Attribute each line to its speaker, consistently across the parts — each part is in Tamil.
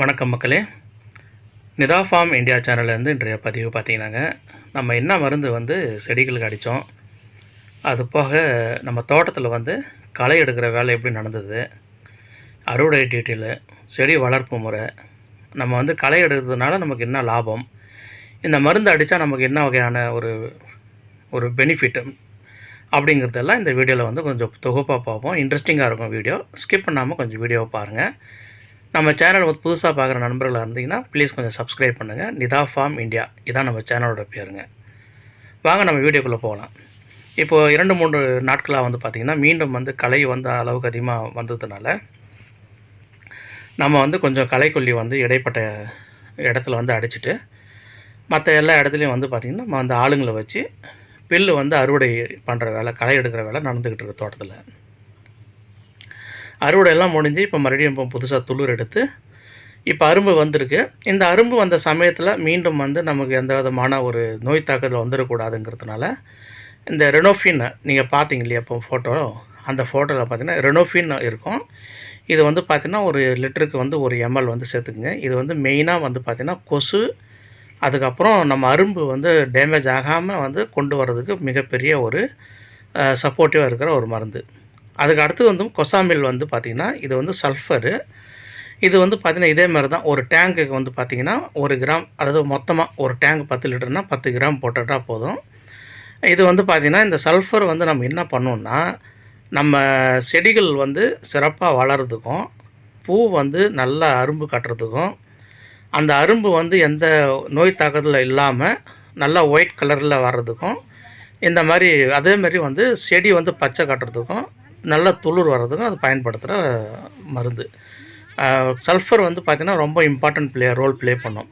Speaker 1: வணக்கம் மக்களே. நிதா ஃபார்ம் இந்தியா சேனல்லேருந்து இன்றைய பதிவு பார்த்தீங்கன்னாங்க. நம்ம என்ன மருந்து வந்து செடிகளுக்கு அடித்தோம் அது போக நம்ம தோட்டத்தில் வந்து களை எடுக்கிற வேலை எப்படி நடந்தது அறுவடை டீட்டெயிலு செடி வளர்ப்பு முறை நம்ம வந்து களை எடுக்கிறதுனால நமக்கு என்ன லாபம் இந்த மருந்து அடித்தா நமக்கு என்ன வகையான ஒரு ஒரு பெனிஃபிட் அப்படிங்கிறதெல்லாம் இந்த வீடியோவில் வந்து கொஞ்சம் தொகுப்பாக பார்ப்போம். இன்ட்ரெஸ்டிங்காக இருக்கும் வீடியோ. ஸ்கிப் பண்ணாமல் கொஞ்சம் வீடியோவை பாருங்கள் நம்ம சேனல் வந்து புதுசாக பார்க்குற நண்பர்களாக இருந்தீங்கன்னா ப்ளீஸ் கொஞ்சம் சப்ஸ்கிரைப் பண்ணுங்கள் நிதா ஃபார்ம் இந்தியா இதான் நம்ம சேனலோட பேருங்க. வாங்க நம்ம வீடியோக்குள்ளே போகலாம். இப்போது இரண்டு மூன்று நாட்களாக வந்து பார்த்திங்கன்னா மீண்டும் வந்து களை வந்து அளவுக்கு அதிகமாக வந்ததுனால நம்ம வந்து கொஞ்சம் களைக்கொல்லி வந்து இடைப்பட்ட இடத்துல வந்து அடிச்சிட்டு மற்ற எல்லா இடத்துலையும் வந்து பார்த்திங்கன்னா நம்ம வந்து ஆளுங்களை வச்சு பில்லு வந்து அறுவடை பண்ணுற வேலை களை எடுக்கிற வேலை நடந்துக்கிட்டு இருக்கு தோட்டத்தில். அறுவடை எல்லாம் முடிஞ்சு இப்போ மறுபடியும் இப்போ புதுசாக துளிர் எடுத்து இப்போ அரும்பு வந்திருக்கு. இந்த அரும்பு வந்த சமயத்தில் மீண்டும் வந்து நமக்கு எந்த விதமான ஒரு நோய் தாக்கத்தில் வந்துடக்கூடாதுங்கிறதுனால இந்த ரெனோஃபின் நீங்கள் பார்த்தீங்க இல்லையா இப்போ ஃபோட்டோ அந்த ஃபோட்டோவில் பார்த்தீங்கன்னா ரெனோஃபின் இருக்கும். இது வந்து பார்த்திங்கன்னா ஒரு லிட்டருக்கு வந்து ஒரு எம்எல் வந்து சேர்த்துக்குங்க. இது வந்து மெயினாக வந்து பார்த்திங்கன்னா கொசு அதுக்கப்புறம் நம்ம அரும்பு வந்து டேமேஜ் ஆகாமல் வந்து கொண்டு வர்றதுக்கு மிகப்பெரிய ஒரு சப்போர்ட்டிவாக இருக்கிற ஒரு மருந்து. அதுக்கு அடுத்து வந்து கொசாமில் வந்து பார்த்திங்கன்னா இது வந்து சல்ஃபரு. இது வந்து பார்த்திங்கன்னா இதே மாதிரி தான் ஒரு டேங்குக்கு வந்து பார்த்திங்கன்னா ஒரு கிராம் அதாவது மொத்தமாக ஒரு டேங்க் பத்து லிட்டர்னால் பத்து கிராம் போட்டுட்டால் போதும். இது வந்து பார்த்திங்கன்னா இந்த சல்ஃபர் வந்து நம்ம என்ன பண்ணோம்னா நம்ம செடிகள் வந்து சிறப்பாக வளர்கிறதுக்கும் பூ வந்து நல்லா அரும்பு கட்டுறதுக்கும் அந்த அரும்பு வந்து எந்த நோய் தாக்கத்தில் இல்லாமல் நல்லா ஒயிட் கலரில் வர்றதுக்கும் இந்த மாதிரி அதேமாதிரி வந்து செடி வந்து பச்சை கட்டுறதுக்கும் நல்ல துளிர் வர்றதுக்கும் அது பயன்படுத்துகிற மருந்து. சல்ஃபர் வந்து பார்த்திங்கன்னா ரொம்ப இம்பார்ட்டண்ட் ப்ளே ரோல் ப்ளே பண்ணும்.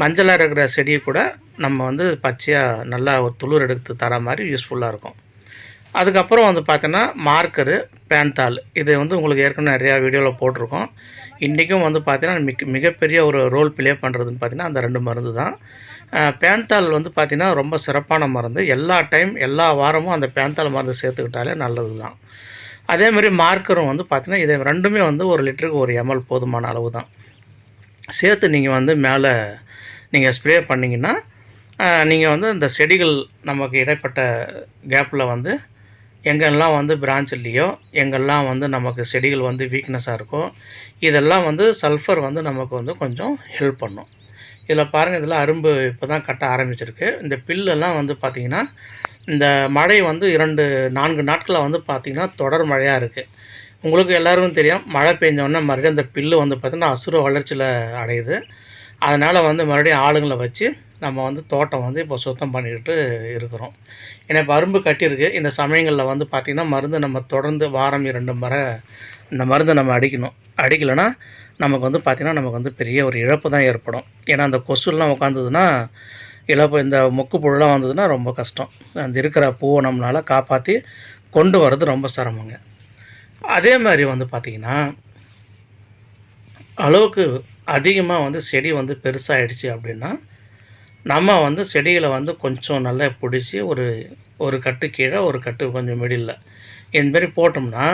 Speaker 1: மஞ்சளாக இருக்கிற செடியை கூட நம்ம வந்து பச்சையாக நல்லா ஒரு துளிர் எடுத்து தர மாதிரி யூஸ்ஃபுல்லாக இருக்கும். அதுக்கப்புறம் வந்து பார்த்தோன்னா மார்க்கரு பேன்தால் இது வந்து உங்களுக்கு ஏற்கனவே நிறையா வீடியோவில் போட்டிருக்கோம். இன்றைக்கும் வந்து பார்த்தீங்கன்னா மிக மிகப்பெரிய ஒரு ரோல் ப்ளே பண்ணுறதுன்னு பார்த்தீங்கன்னா அந்த ரெண்டு மருந்து தான். பேன்தால் வந்து பார்த்திங்கன்னா ரொம்ப சிறப்பான மருந்து. எல்லா டைம் எல்லா வாரமும் அந்த பேன்தால் மருந்து சேர்த்துக்கிட்டாலே நல்லது தான் அதே மாதிரி மார்க்கரும் வந்து பார்த்திங்கன்னா இதை ரெண்டுமே வந்து ஒரு லிட்டருக்கு ஒரு எம்எல் போதுமான அளவு தான் சேர்த்து நீங்கள் வந்து மேலே நீங்கள் ஸ்ப்ரே பண்ணிங்கன்னா நீங்கள் வந்து இந்த செடிகள் நமக்கு இடைப்பட்ட கேப்பில் வந்து எங்கெல்லாம் வந்து பிரான்ச் இல்லையோ எங்கெல்லாம் வந்து நமக்கு செடிகள் வந்து வீக்னஸாக இருக்கோ இதெல்லாம் வந்து சல்ஃபர் வந்து நமக்கு வந்து கொஞ்சம் ஹெல்ப் பண்ணும். இதில் பாருங்கள் இதில் அரும்பு இப்போ தான் கட்ட ஆரம்பிச்சிருக்கு. இந்த பில்லெல்லாம் வந்து பார்த்திங்கன்னா இந்த மழை வந்து இரண்டு நான்கு நாட்களில் வந்து பார்த்திங்கன்னா தொடர் மழையாக இருக்குது உங்களுக்கு எல்லாருக்கும் தெரியும் மழை பெஞ்சோடனே மறுபடியும் அந்த பில்லு வந்து பார்த்திங்கன்னா அசுர வளர்ச்சியில் அடையுது. அதனால் வந்து மறுபடியும் ஆளுங்களை வச்சு நம்ம வந்து தோட்டம் வந்து இப்போ சுத்தம் பண்ணிக்கிட்டு இருக்கிறோம். ஏன்னா இப்போ அரும்பு கட்டியிருக்கு. இந்த சமயங்களில் வந்து பார்த்திங்கன்னா மருந்து நம்ம தொடர்ந்து வாரம் இரண்டு முறை இந்த மருந்தை நம்ம அடிக்கணும். அடிக்கலைன்னா நமக்கு வந்து பார்த்திங்கன்னா நமக்கு வந்து பெரிய ஒரு இழப்பு தான் ஏற்படும். ஏன்னா அந்த கொசுலாம் உட்காந்துதுன்னா இழப்பு இந்த மொக்கு புழுலாம் வந்ததுன்னா ரொம்ப கஷ்டம். அந்த இருக்கிற பூவை நம்மளால் காப்பாற்றி கொண்டு வர்றது ரொம்ப சிரமங்க. அதே மாதிரி வந்து பார்த்திங்கன்னா அளவுக்கு அதிகமாக வந்து செடி வந்து பெருசாகிடுச்சு அப்படின்னா நம்ம வந்து செடிகளை வந்து கொஞ்சம் நல்லா பிடிச்சி ஒரு ஒரு கட்டு கீழே ஒரு கட்டு கொஞ்சம் மிடில் இதுமாரி போட்டோம்னா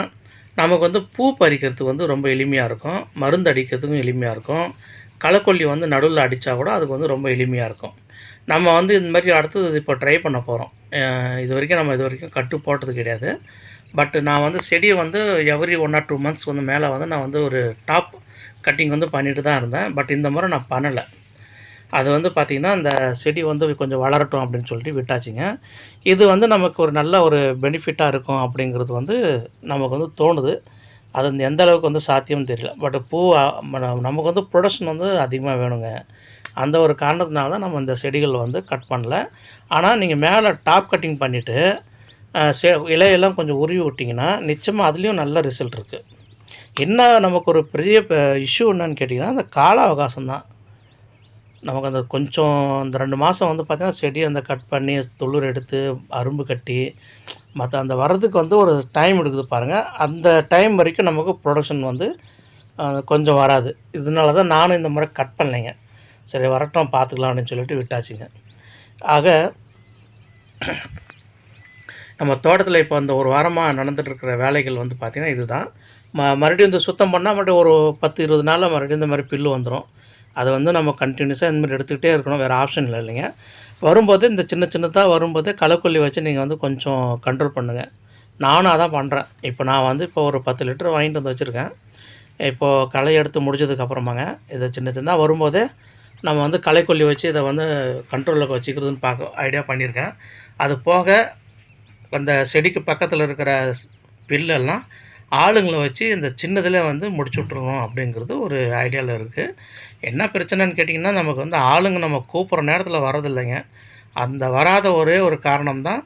Speaker 1: நமக்கு வந்து பூ பறிக்கிறதுக்கு வந்து ரொம்ப எளிமையாக இருக்கும். மருந்து அடிக்கிறதுக்கும் எளிமையாக இருக்கும். களைக்கொல்லி வந்து நடுவில் அடித்தா கூட அதுக்கு வந்து ரொம்ப எளிமையாக இருக்கும். நம்ம வந்து இந்த மாதிரி அடுத்தது இப்போ ட்ரை பண்ண போகிறோம் இது வரைக்கும் நம்ம இது வரைக்கும் கட்டு போட்டது கிடையாது. பட் நான் வந்து செடியை வந்து every one or two months வந்து மேலே வந்து நான் வந்து ஒரு டாப் கட்டிங் வந்து பண்ணிட்டு தான் இருந்தேன். பட் இந்த முறை நான் பண்ணலை. அது வந்து பார்த்திங்கன்னா அந்த செடி வந்து கொஞ்சம் வளரட்டும் அப்படின்னு சொல்லிட்டு விட்டாச்சுங்க. இது வந்து நமக்கு ஒரு நல்ல ஒரு பெனிஃபிட்டாக இருக்கும் அப்படிங்கிறது வந்து நமக்கு வந்து தோணுது. அது வந்து எந்த அளவுக்கு வந்து சாத்தியம் தெரியல. பட் பூ நமக்கு வந்து ப்ரொடக்ஷன் வந்து அதிகமாக வேணுங்க. அந்த ஒரு காரணத்தினால தான் நம்ம இந்த செடிகள் வந்து கட் பண்ணல. ஆனால் நீங்கள் மேலே டாப் கட்டிங் பண்ணிவிட்டு செ இலையெல்லாம் கொஞ்சம் உருவி விட்டிங்கன்னா நிச்சயமாக அதுலேயும் நல்ல ரிசல்ட் இருக்குது என்ன நமக்கு ஒரு பெரிய இஷ்யூ என்னன்னு கேட்டிங்கன்னா அந்த கால அவகாசம் தான். நமக்கு அந்த கொஞ்சம் இந்த ரெண்டு மாதம் வந்து பார்த்திங்கன்னா செடி அந்த கட் பண்ணி துளிர் எடுத்து அரும்பு கட்டி மற்ற அந்த வர்றதுக்கு வந்து ஒரு டைம் எடுக்குது பாருங்கள் அந்த டைம் வரைக்கும் நமக்கு ப்ரொடக்ஷன் வந்து கொஞ்சம் வராது. இதனால தான் நானும் இந்த முறை கட் பண்ணலைங்க. சரி வரட்டும் பார்த்துக்கலாம் அப்படின்னு சொல்லிட்டு விட்டாச்சுங்க. ஆக நம்ம தோட்டத்தில் இப்போ அந்த ஒரு வாரமாக நடந்துகிட்ருக்கிற வேலைகள் வந்து பார்த்திங்கன்னா இதுதான். ம மறுபடியும் இந்த சுத்தம் பண்ணால் மறுபடியும் ஒரு பத்து இருபது நாளில் மறுபடியும் இந்த மாதிரி பில்லு வந்துடும் அதை வந்து நம்ம கண்டினியூஸாக இந்த மாதிரி எடுத்துக்கிட்டே இருக்கணும். வேறு ஆப்ஷன் இல்லை இல்லைங்க. வரும்போது இந்த சின்ன சின்னதாக வரும்போது களைக்கொல்லி வச்சு நீங்கள் வந்து கொஞ்சம் கண்ட்ரோல் பண்ணுங்கள் நானும் அதான் பண்ணுறேன் இப்போ நான் வந்து இப்போ ஒரு பத்து லிட்டர் வாங்கிட்டு வந்து வச்சுருக்கேன். இப்போது களை எடுத்து முடிச்சதுக்கப்புறமாங்க இதை சின்ன சின்னதாக வரும்போதே நம்ம வந்து களைக்கொல்லி வச்சு இதை வந்து கண்ட்ரோலில் வச்சுக்கிறதுன்னு பார்க்க ஐடியா பண்ணியிருக்கேன். அது போக அந்த செடிக்கு பக்கத்தில் இருக்கிற பில்லெல்லாம் ஆளுங்களை வச்சு இந்த சின்னதில் வந்து முடிச்சு விட்ருவோம் அப்படிங்கிறது ஒரு ஐடியாவில் இருக்குது என்ன பிரச்சனைன்னு கேட்டிங்கன்னா நமக்கு வந்து ஆளுங்க நம்ம கூப்பிட்ற நேரத்தில் வரதில்லைங்க அந்த வராத ஒரே ஒரு காரணம் தான்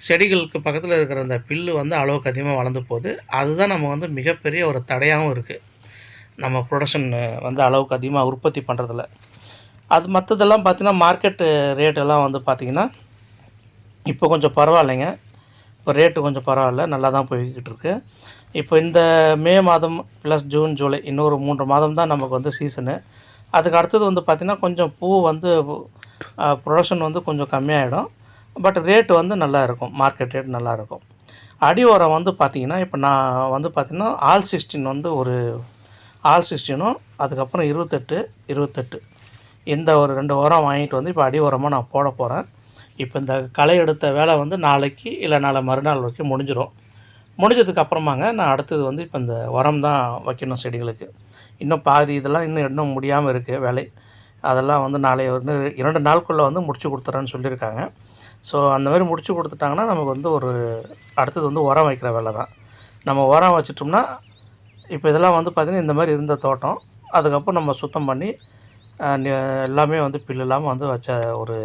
Speaker 1: செடிகளுக்கு பக்கத்தில் இருக்கிற அந்த பில்லு வந்து அளவுக்கு அதிகமாக வளர்ந்து போகுது. அதுதான் நம்ம வந்து மிகப்பெரிய ஒரு தடையாகவும் இருக்குது நம்ம ப்ரொடக்ஷன் வந்து அளவுக்கு அதிகமாக உற்பத்தி பண்ணுறதில்ல அது மற்றதெல்லாம் பார்த்திங்கன்னா மார்க்கெட்டு ரேட்டெல்லாம் வந்து பார்த்திங்கன்னா இப்போ கொஞ்சம் பரவாயில்லைங்க. இப்போ ரேட்டு கொஞ்சம் பரவாயில்ல நல்லா தான் போய்கிட்டு இருக்கு இப்போ இந்த மே மாதம் ப்ளஸ் ஜூன் ஜூலை இன்னொரு மூன்று மாதம் தான் நமக்கு வந்து சீசனு அதுக்கு அடுத்தது வந்து பார்த்திங்கன்னா கொஞ்சம் பூ வந்து ப்ரொடக்ஷன் வந்து கொஞ்சம் கம்மியாகிடும் பட் ரேட்டு வந்து நல்லா இருக்கும். மார்க்கெட் ரேட் நல்லா இருக்கும். அடி உரம் வந்து பார்த்திங்கன்னா இப்போ நான் வந்து பார்த்திங்கன்னா ஆல் சிக்ஸ்டின் வந்து ஒரு ஆல் சிக்ஸ்டினும் அதுக்கப்புறம் இருபத்தெட்டு இருபத்தெட்டு. இந்த ஒரு ரெண்டு உரம் வாங்கிட்டு வந்து இப்போ அடி உரமாக நான் போட போகிறேன் இப்போ இந்த களை எடுத்த வேலை வந்து நாளைக்கு இல்லை நாளை மறுநாள் வரைக்கும் முடிஞ்சிடும் முடிஞ்சதுக்கு அப்புறமாங்க நான் அடுத்தது வந்து இப்போ இந்த உரம் தான் வைக்கணும் செடிகளுக்கு. இன்னும் பாதி இதெல்லாம் இன்னும் இன்னும் முடியாமல் இருக்குது வேலை. அதெல்லாம் வந்து நாளைய வந்து இரண்டு நாளுக்குள்ளே வந்து முடிச்சு கொடுத்துறேன்னு சொல்லியிருக்காங்க. ஸோ அந்த மாதிரி முடிச்சு கொடுத்துட்டாங்கன்னா நமக்கு வந்து ஒரு அடுத்தது வந்து உரம் வைக்கிற வேலை தான். நம்ம உரம் வச்சிட்டோம்னா இப்போ இதெல்லாம் வந்து பார்த்திங்கன்னா இந்த மாதிரி இருந்த தோட்டம். அதுக்கப்புறம் நம்ம சுத்தம் பண்ணி எல்லாமே வந்து பில்லு இல்லாமல் வந்து வச்ச ஒரு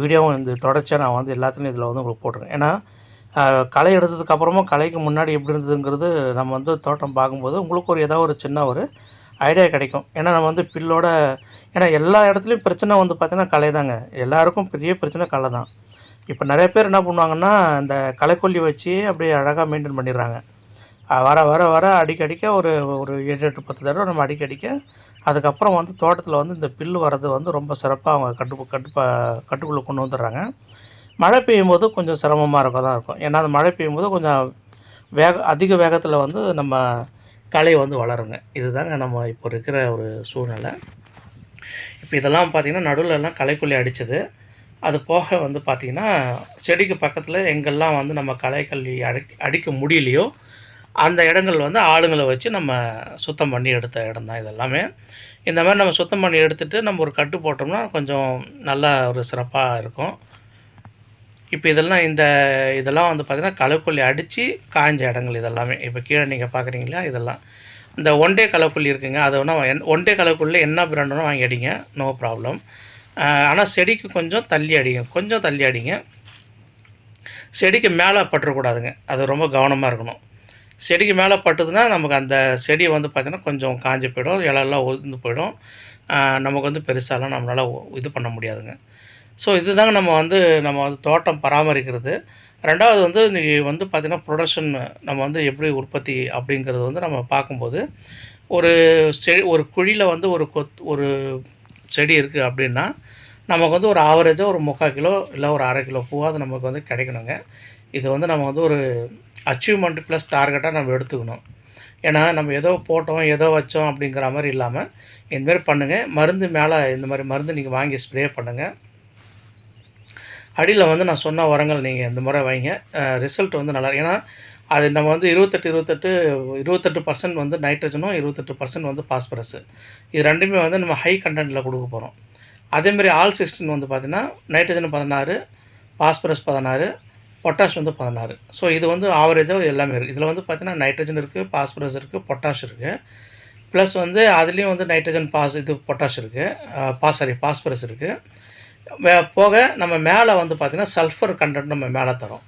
Speaker 1: வீடியோவும் இந்த தொடர்ச்சியாக நான் வந்து எல்லாத்துலேயும் இதில் வந்து உங்களுக்கு போட்டுருவேன் ஏன்னா களை எடுத்ததுக்கப்புறமும் கலைக்கு முன்னாடி எப்படி இருந்ததுங்கிறது நம்ம வந்து தோட்டம் பார்க்கும்போது உங்களுக்கு ஒரு ஏதோ ஒரு சின்ன ஒரு ஐடியா கிடைக்கும். ஏன்னா நம்ம வந்து பில்லோட ஏன்னா எல்லா இடத்துலையும் பிரச்சனை வந்து பார்த்திங்கன்னா கலை தாங்க. எல்லாருக்கும் பெரிய பிரச்சனை களை தான். இப்போ நிறைய பேர் என்ன பண்ணுவாங்கன்னா இந்த களைக்கொல்லி வச்சு அப்படியே அழகாக மெயின்டைன் பண்ணிடுறாங்க. வர வர வர அடிக்கடிக்க ஒரு ஒரு ஏழு எட்டு பத்து தடவை நம்ம அடிக்கடிக்க அதுக்கப்புறம் வந்து தோட்டத்தில் வந்து இந்த பில்லு வர்றது வந்து ரொம்ப சிறப்பாக அவங்க கட்டு கட்டுப்பா கட்டுக்குள்ளே கொண்டு வந்துடுறாங்க. மழை பெய்யும் போது கொஞ்சம் சிரமமாக இருக்க தான் இருக்கும். ஏன்னா அந்த மழை பெய்யும் போது கொஞ்சம் வேக அதிக வேகத்தில் வந்து நம்ம களை வந்து வளருங்க. இதுதாங்க நம்ம இப்போ இருக்கிற ஒரு சூழ்நிலை. இப்போ இதெல்லாம் பார்த்திங்கன்னா நடுவில் எல்லாம் அடித்தது அது போக வந்து பார்த்திங்கன்னா செடிக்கு பக்கத்தில் எங்கெல்லாம் வந்து நம்ம களைக்கல் அடி அடிக்க முடியலையோ அந்த இடங்கள் வந்து ஆளுங்களை வச்சு நம்ம சுத்தம் பண்ணி எடுத்த இடம் தான் இதெல்லாமே. இந்த மாதிரி நம்ம சுத்தம் பண்ணி எடுத்துகிட்டு நம்ம ஒரு கட்டு போட்டோம்னா கொஞ்சம் நல்லா ஒரு சிறப்பாக இருக்கும். இப்போ இதெல்லாம் இந்த இதெல்லாம் வந்து பார்த்திங்கன்னா களைக்கொல்லி அடித்து காய்ஞ்ச இடங்கள் இதெல்லாமே. இப்போ கீழே நீங்கள் பார்க்குறீங்களா இதெல்லாம். இந்த ஒன் டே களைக்கொல்லி இருக்குங்க. அதை வேணால் ஒன் டே களைக்கொல்லி என்ன பிராண்டுனோ வாங்கி அடிங்க நோ ப்ராப்ளம் ஆனால் செடிக்கு கொஞ்சம் தள்ளி அடிங்க. கொஞ்சம் தள்ளி அடிங்க. செடிக்கு மேலே பட்டுறக்கூடாதுங்க. அது ரொம்ப கவனமாக இருக்கணும். செடிக்கு மேலே பட்டுதுன்னா நமக்கு அந்த செடி வந்து பார்த்திங்கன்னா கொஞ்சம் காஞ்சி போயிடும் இலையெல்லாம் உதிர்ந்து போயிடும். நமக்கு வந்து பெருசாலாம் நம்மளால் இது பண்ண முடியாதுங்க. ஸோ இதுதாங்க நம்ம வந்து நம்ம வந்து தோட்டம் பராமரிக்கிறது. ரெண்டாவது வந்து இன்றைக்கி வந்து பார்த்திங்கன்னா ப்ரொடக்ஷன் நம்ம வந்து எப்படி உற்பத்தி அப்படிங்கிறது வந்து நம்ம பார்க்கும்போது ஒரு செடி ஒரு குழியில் வந்து ஒரு கொத் ஒரு செடி இருக்குது அப்படின்னா நமக்கு வந்து ஒரு ஆவரேஜாக ஒரு முக்கால் கிலோ இல்லை ஒரு அரை கிலோ பூவாவது நமக்கு வந்து கிடைக்கணுங்க. இது வந்து நம்ம வந்து ஒரு அச்சீவ்மெண்ட் ப்ளஸ் டார்கெட்டாக நம்ம எடுத்துக்கணும். ஏன்னா நம்ம ஏதோ போட்டோம் ஏதோ வச்சோம் அப்படிங்கிற மாதிரி இல்லாமல் இந்தமாரி பண்ணுங்கள் மருந்து மேலே இந்த மாதிரி மருந்து நீங்கள் வாங்கி ஸ்ப்ரே பண்ணுங்கள் அடியில் வந்து நான் சொன்ன உரங்கள் நீங்கள் இந்த முறை வைங்க. ரிசல்ட் வந்து நல்லா ஏன்னா அது நம்ம வந்து இருபத்தெட்டு இருபத்தெட்டு இருபத்தெட்டு பர்சன்ட் வந்து நைட்ரஜனும் இருபத்தெட்டு பர்சன்ட் வந்து பாஸ்பரஸு இது ரெண்டுமே வந்து நம்ம ஹை கண்டென்ட்டில் கொடுக்க போகிறோம் அதேமாதிரி ஆல் சிக்ஸ்டின் வந்து பார்த்திங்கன்னா நைட்ரஜன் பதினாறு பாஸ்பரஸ் பதினாறு பொட்டாஷ் வந்து பதினாறு. ஸோ இது வந்து ஆவரேஜாக எல்லாமே இருக்குது இதில் வந்து பார்த்திங்கன்னா நைட்ரஜன் இருக்குது பாஸ்பரஸ் இருக்குது பொட்டாஷ் இருக்குது ப்ளஸ் வந்து அதுலேயும் வந்து நைட்ரஜன் பாஸ் இது பொட்டாஷ் இருக்குது பாஸ் சாரி பாஸ்பரஸ் இருக்குது போக நம்ம மேலே வந்து பார்த்திங்கன்னா சல்ஃபர் கண்டென்ட் நம்ம மேலே தரோம்.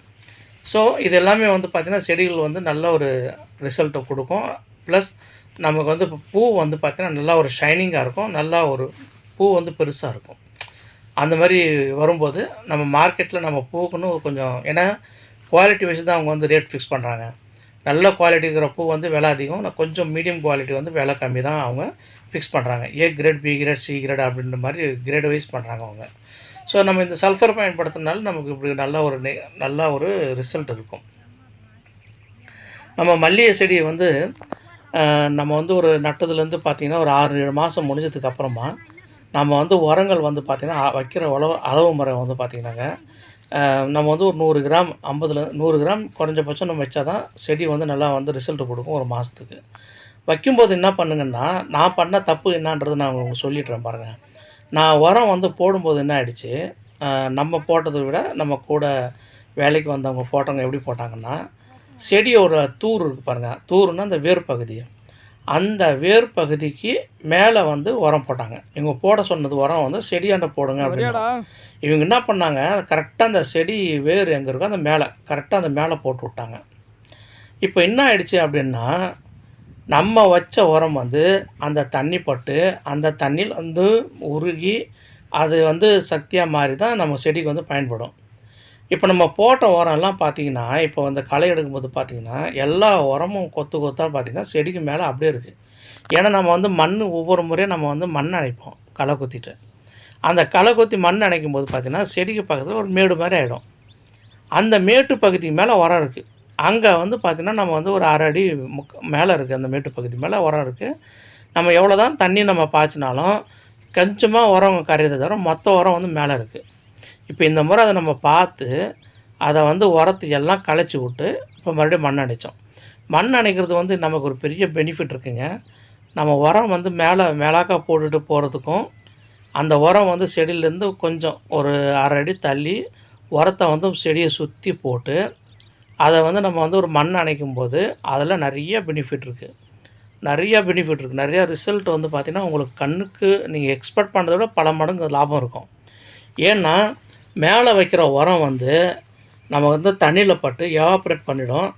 Speaker 1: ஸோ இது எல்லாமே வந்து பார்த்திங்கன்னா செடிகள் வந்து நல்ல ஒரு ரிசல்ட்டை கொடுக்கும். ப்ளஸ் நமக்கு வந்து இப்போ பூ வந்து பார்த்திங்கன்னா நல்லா ஒரு ஷைனிங்காக இருக்கும். நல்லா ஒரு பூ வந்து பெருசாக இருக்கும். அந்த மாதிரி வரும்போது நம்ம மார்க்கெட்டில் நம்ம பூக்குன்னு கொஞ்சம் ஏன்னா குவாலிட்டி வச்சு தான் அவங்க வந்து ரேட் ஃபிக்ஸ் பண்ணுறாங்க நல்ல குவாலிட்டி இருக்கிற பூ வந்து விலை அதிகம். கொஞ்சம் மீடியம் குவாலிட்டி வந்து விலை கம்மி தான் அவங்க ஃபிக்ஸ் பண்ணுறாங்க A grade B grade C grade அப்படின்ற மாதிரி கிரேட் வைஸ் பண்ணுறாங்க அவங்க. ஸோ நம்ம இந்த சல்ஃபர் பயன்படுத்துறதுனால நமக்கு இப்படி நல்ல ஒரு நெ- நல்ல ஒரு ரிசல்ட் இருக்கும். நம்ம மல்லிகை செடி வந்து நம்ம வந்து ஒரு நட்டதுலேருந்து பார்த்திங்கன்னா ஒரு ஆறு ஏழு மாதம் முடிஞ்சதுக்கு அப்புறமா நம்ம வந்து உரங்கள் வந்து பார்த்திங்கன்னா வைக்கிற அளவு அளவு முறை வந்து பார்த்திங்கன்னாங்க நம்ம வந்து ஒரு நூறு கிராம் ஐம்பதுல நூறு கிராம் குறைஞ்சபட்சம் நம்ம வச்சா தான் செடி வந்து நல்லா வந்து ரிசல்ட் கொடுக்கும் ஒரு மாதத்துக்கு வைக்கும்போது என்ன பண்ணுங்கன்னா நான் பண்ண தப்பு என்னன்றது நான் உங்களுக்கு சொல்லிடுறேன் பாருங்கள் நான் உரம் வந்து போடும்போது என்ன ஆகிடுச்சு நம்ம போட்டதை விட நம்ம கூட வேலைக்கு வந்தவங்க போட்டவங்க எப்படி போட்டாங்கன்னா செடியோட தூர் இருக்குது பாருங்கள் தூருன்னா அந்த வேர் பகுதியை அந்த வேர் பகுதிக்கு மேலே வந்து உரம் போட்டாங்க. இவங்க போட சொன்னது உரம் வந்து செடியாண்ட போடுங்க அப்படின்னு. இவங்க என்ன பண்ணாங்க கரெக்டாக அந்த செடி வேர் எங்கே இருக்கோ அந்த மேலே கரெக்டாக அந்த மேலே போட்டு விட்டாங்க. இப்போ என்ன ஆயிடுச்சு அப்படின்னா நம்ம வச்ச உரம் வந்து அந்த தண்ணி பட்டு அந்த தண்ணியில் வந்து உருகி அது வந்து சக்தியாக மாறி தான் நம்ம செடிக்கு வந்து பயன்படும். இப்போ நம்ம போட்ட உரம்லாம் பார்த்தீங்கன்னா இப்போ வந்து களை எடுக்கும்போது பார்த்தீங்கன்னா எல்லா உரமும் கொத்து கொத்தாக பார்த்தீங்கன்னா செடிக்கு மேலே அப்படியே இருக்குது ஏன்னா நம்ம வந்து மண் ஒவ்வொரு முறையும் நம்ம வந்து மண் அணைப்போம் களை கொத்திட்டு. அந்த களை கொத்தி மண் அணைக்கும் போது பார்த்திங்கன்னா செடிக்கு பக்கத்தில் ஒரு மேடு மாதிரி ஆகிடும் அந்த மேட்டு பகுதிக்கு மேலே உரம் இருக்குது அங்கே வந்து பார்த்திங்கன்னா நம்ம வந்து ஒரு அரை அடி முக் மேலே இருக்குது அந்த மேட்டு பகுதி மேலே உரம் இருக்குது நம்ம எவ்வளோ தான் தண்ணி நம்ம பாய்ச்சினாலும் கொஞ்சமாக உரம் கரையதை தவிர மொத்த உரம் வந்து மேலே இருக்குது இப்போ இந்த முறை அதை நம்ம பார்த்து அதை வந்து உரத்தை எல்லாம் களைச்சி விட்டு இப்போ மறுபடியும் மண் அணைச்சோம். மண் அணைக்கிறது வந்து நமக்கு ஒரு பெரிய பெனிஃபிட் இருக்குங்க. நம்ம உரம் வந்து மேலே மேலாக்கா போட்டுட்டு போகிறதுக்கும் அந்த உரம் வந்து செடியிலேருந்து கொஞ்சம் ஒரு அரை அடி தள்ளி உரத்தை வந்து செடியை சுற்றி போட்டு அதை வந்து நம்ம வந்து ஒரு மண் அணைக்கும் போது அதில் நிறைய பெனிஃபிட் இருக்குது நிறையா பெனிஃபிட் இருக்குது நிறையா ரிசல்ட் வந்து பார்த்திங்கன்னா உங்களுக்கு கண்ணுக்கு நீங்கள் எக்ஸ்பெக்ட் பண்ணுறத விட பல மடங்கு லாபம் இருக்கும். ஏன்னா மேலே வைக்கிற உரம் வந்து நம்ம வந்து தண்ணியில் பட்டு எவாப்ரேட் பண்ணிடும்.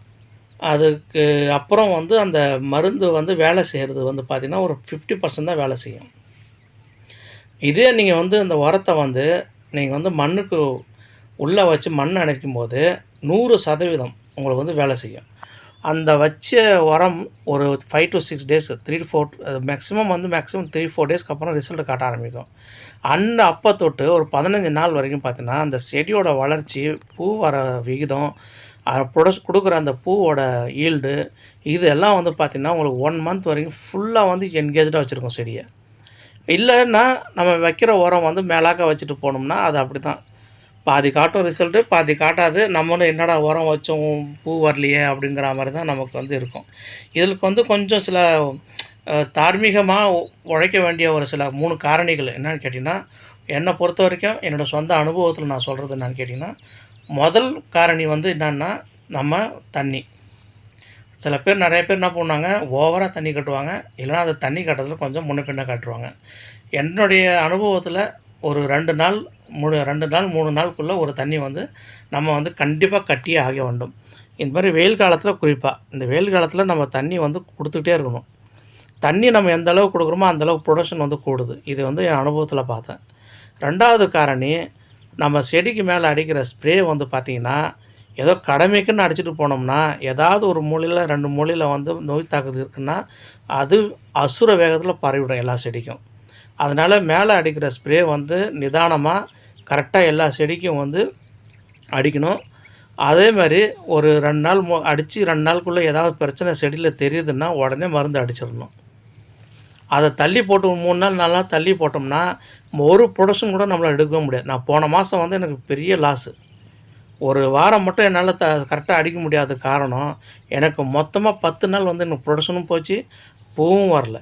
Speaker 1: அதுக்கு அப்புறம் வந்து அந்த மருந்து வந்து வேலை செய்கிறது வந்து பார்த்திங்கன்னா ஒரு ஃபிஃப்டி பர்சன்ட் தான் வேலை செய்யும். இதே நீங்கள் வந்து அந்த உரத்தை வந்து நீங்கள் வந்து மண்ணுக்கு உள்ளே வச்சு மண் அணைக்கும் போது நூறு சதவீதம் உங்களுக்கு வந்து வேலை செய்யும். அந்த வச்ச உரம் ஒரு five to six days three four maximum வந்து மேக்ஸிமம் த்ரீ ஃபோர் டேஸ்க்கு அப்புறம் ரிசல்ட் காட்ட ஆரம்பிக்கும். அந்த அப்போ தொட்டு ஒரு பதினஞ்சு நாள் வரைக்கும் பார்த்தீங்கன்னா அந்த செடியோட வளர்ச்சி பூ வர விகிதம் ப்ரொடக்ஸ் கொடுக்குற அந்த பூவோட ஈல்டு இது எல்லாம் வந்து பார்த்திங்கன்னா உங்களுக்கு ஒன் மந்த் வரைக்கும் ஃபுல்லாக வந்து என்கேஜாக வச்சுருக்கோம் செடியை. இல்லைன்னா நம்ம வைக்கிற உரம் வந்து மேலாக்க வச்சுட்டு போனோம்னா அது அப்படி தான் பாதி காட்டும் ரிசல்ட்டு பாதி காட்டாது. நம்மளும் என்னடா உரம் வச்சோம் பூ வரலையே அப்படிங்கிற மாதிரி தான் நமக்கு வந்து இருக்கும். இதுக்கு வந்து கொஞ்சம் சில தார்மீகமாக உழைக்க வேண்டிய ஒரு சில மூணு காரணிகள் என்னென்னு கேட்டிங்கன்னா என்னை பொறுத்த வரைக்கும் என்னோடய சொந்த அனுபவத்தில் நான் சொல்கிறது என்னென்னு கேட்டிங்கன்னா முதல் காரணி வந்து என்னன்னா நம்ம தண்ணி. சில பேர் நிறைய பேர் என்ன பண்ணுவாங்க ஓவராக தண்ணி கட்டுவாங்க. இல்லைன்னா அந்த தண்ணி கட்டுறதுல கொஞ்சம் முன்ன பின்ன காட்டுவாங்க. என்னுடைய அனுபவத்தில் ஒரு ரெண்டு நாள் மூணு ரெண்டு நாள் மூணு நாளுக்குள்ளே ஒரு தண்ணி வந்து நம்ம வந்து கண்டிப்பாக கட்டியே ஆக வேண்டும். இந்த மாதிரி வெயில் காலத்தில் குறிப்பாக இந்த வெயில் காலத்தில் நம்ம தண்ணி வந்து கொடுத்துக்கிட்டே இருக்கணும். தண்ணி நம்ம எந்த அளவுக்கு கொடுக்குறோமோ அந்த அளவுக்கு ப்ரொடக்ஷன் வந்து கூடுது. இது வந்து என் அனுபவத்தில் பார்த்தேன். ரெண்டாவது காரணி நம்ம செடிக்கு மேலே அடிக்கிற ஸ்ப்ரே வந்து பார்த்திங்கன்னா ஏதோ கடமைக்குன்னு அடிச்சுட்டு போனோம்னா ஏதாவது ஒரு மூலையில் ரெண்டு மூலையில் வந்து நோய் தாக்குதல் இருக்குன்னா அது அசுர வேகத்தில் பரவிடும் எல்லா செடிக்கும். அதனால் மேலே அடிக்கிற ஸ்ப்ரே வந்து நிதானமாக கரெக்டாக எல்லா செடிக்கும் வந்து அடிக்கணும். அதே மாதிரி ஒரு ரெண்டு நாள் மு அடித்து ரெண்டு நாளுக்குள்ளே ஏதாவது பிரச்சனை செடியில் தெரியுதுன்னா உடனே மருந்து அடிச்சிடணும். அதை தள்ளி போட்டு மூணு நாள் நாலு நாள் தள்ளி போட்டோம்னா ஒரு ப்ரொடக்ஷன் கூட நம்மளால் எடுக்க முடியாது. நான் போன மாதம் வந்து எனக்கு பெரிய லாஸு ஒரு வாரம் மட்டும் என்னால் த கரெக்டாக அடிக்க முடியாத காரணம் எனக்கு மொத்தமாக பத்து நாள் வந்து எனக்கு ப்ரொடக்ஷனும் போச்சு பூவும் வரல.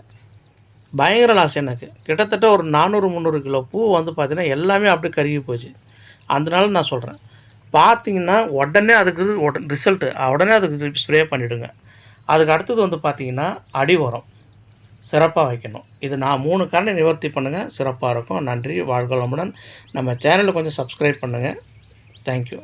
Speaker 1: பயங்கர லாஸ் எனக்கு. கிட்டத்தட்ட ஒரு நானூறு முந்நூறு கிலோ பூ வந்து பார்த்திங்கன்னா எல்லாமே அப்படியே கருகி போச்சு. அதனால நான் சொல்கிறேன் பார்த்தீங்கன்னா உடனே அதுக்கு உடனே ரிசல்ட்டு உடனே அதுக்கு ஸ்ப்ரே பண்ணிவிடுங்க அதுக்கு அடுத்தது வந்து பார்த்திங்கன்னா அடி உரம். சிறப்பாக வைக்கணும். இது நான் மூணு காரணம் நிவர்த்தி பண்ணுங்கள் சிறப்பாக இருக்கும். நன்றி. வாழ்க வளமுடன். நம்ம சேனலை கொஞ்சம் சப்ஸ்கிரைப் பண்ணுங்கள் தேங்க்யூ